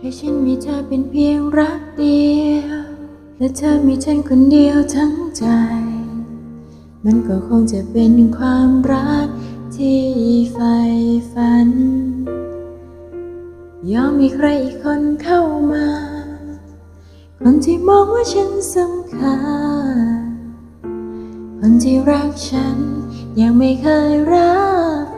แค่ฉันมีเธอเป็นเพียงรักเดียว และเธอมีฉันคนเดียวทั้งใจ มันก็คงจะเป็นความรักที่ใฝ่ฝัน ยอมมีใครอีกคนเข้ามา คนที่มองว่าฉันสำคัญ คนที่รักฉันยังไม่เคยรัก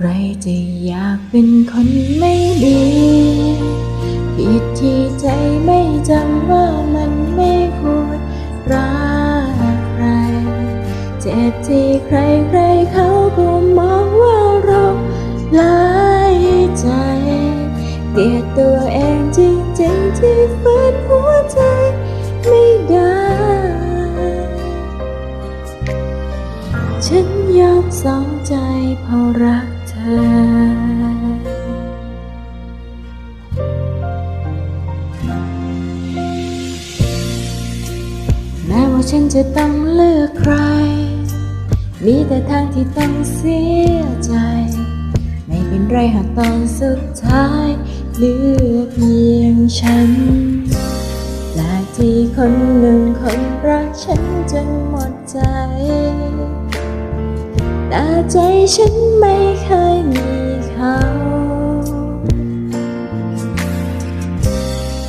ใครจะอยากเป็นคนไม่ดี ผิดที่ใจไม่จำว่ามันไม่ควรรักใคร เจ็บที่ใครใครเขาก็มองว่าเราหลายใจ เกลียดตัวเองจริงๆที่ฝืนหัวใจไม่ได้ ฉันยอมสองใจเพราะรัก แม้ว่าฉันจะต้องเลือกใคร มีแต่ทางที่ต้องเสียใจ ไม่เป็นไรหากตอนสุดท้าย เลือกเพียงฉันแปลกที่คนหนึ่งคนรักฉันจนหมดใจ แต่ใจฉันไม่เคยมีเขา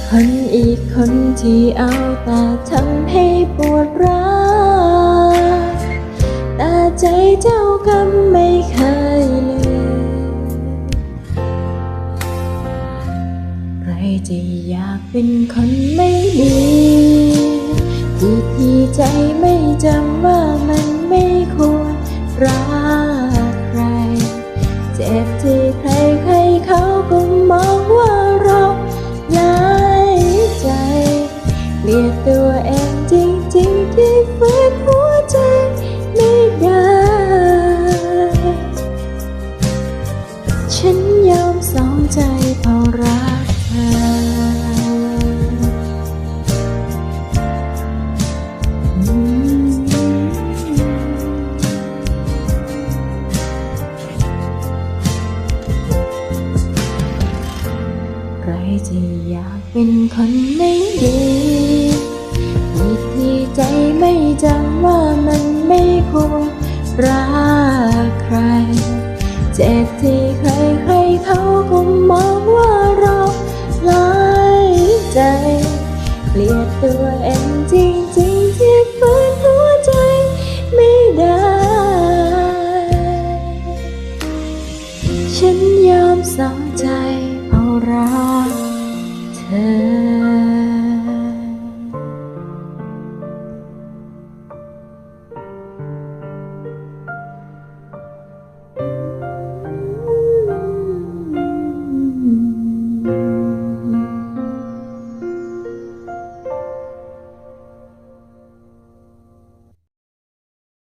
คนอีกคนที่เอาแต่ทำให้ปวดร้าวแต่ใจเจ้าก็ไม่เคยลืมใครจะอยากเป็นคนไม่ดีที่ที่ใจไม่จำว่ามันไม่ควร รักใคร เจ็บที่ ครจะอยากเป็นคนไม่ดี